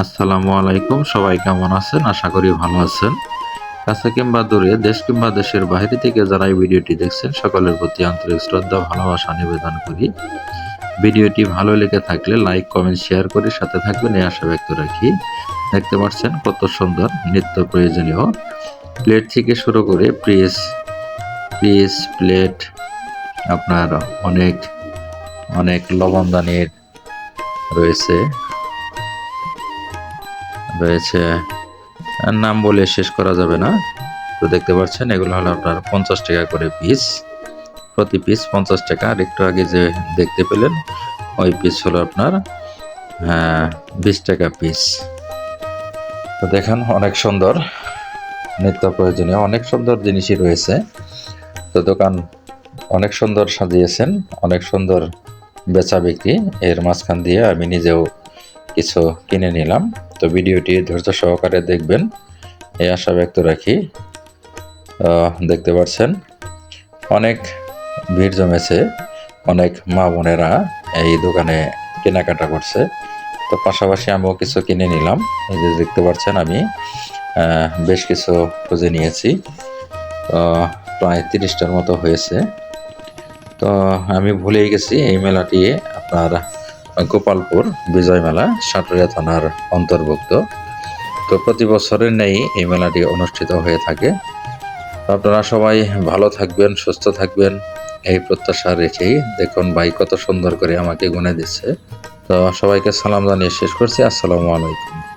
আসসালামু আলাইকুম, সবাই কেমন আছেন? আশা করি ভালো আছেন। কাছে কিংবা দূরে, দেশ কিংবা দেশের বাইরে থেকে যারা এই ভিডিওটি দেখছেন, সকলের প্রতি আন্তরিক শ্রদ্ধা, ভালোবাসা নিবেদন করি। ভিডিওটি ভালো লেগে থাকলে লাইক, কমেন্ট, শেয়ার করে সাথে থাকবেন, এই আশা ব্যক্ত রাখি। দেখতে পাচ্ছেন কত সুন্দর নিত্য প্রয়োজনীয় প্লেট থেকে শুরু করে প্রেস পিস, প্লেট, আপনার অনেক অনেক লবণদানির রয়েছে। রয়েছে। নাম বলে শেষ করা যাবে না। তো দেখতে পাচ্ছেন, এগুলো হলো আপনার পঞ্চাশ টাকা করে পিস প্রতি পিস পঞ্চাশ টাকা। আর একটু আগে যে দেখতে পেলেন, ওই পিস হলো আপনার বিশ টাকা পিস তো দেখেন, অনেক সুন্দর। নিত্য প্রয়োজনীয়, অনেক সুন্দর জিনিসই রয়েছে। তো দোকান অনেক সুন্দর সাজিয়েছেন, অনেক সুন্দর বেচা বিক্রি। এর মাঝখান দিয়ে আমি নিজেও কিছু কিনে নিলাম। তো ভিডিওটি ধৈর্য সহকারে দেখবেন। এই আশা ব্যক্ত রাখি দেখতে পাচ্ছেন, অনেক ভিড় জমেছে, অনেক মা বোনেরা এই দোকানে কেনাকাটা করছে। তো পাশাপাশি আমিও কিছু কিনে নিলাম। এই যে দেখতে পাচ্ছেন আমি বেশ কিছু খুঁজে নিয়েছি। প্রায় তিরিশটার মতো হয়েছে। তো আমি ভুলেই গেছি, এই মেলাটি আপনার গোপালপুর বিজয় মেলা সাটুরিয়া থানার অন্তর্ভুক্ত। তো প্রতি বছরের নেই এই মেলাটি অনুষ্ঠিত হয়ে থাকে। আপনারা সবাই ভালো থাকবেন, সুস্থ থাকবেন, এই প্রত্যাশা রেখেই। দেখুন ভাই কত সুন্দর করে আমাকে গুনে দিচ্ছে। তো সবাইকে সালাম জানিয়ে শেষ করছি। আসসালামু আলাইকুম।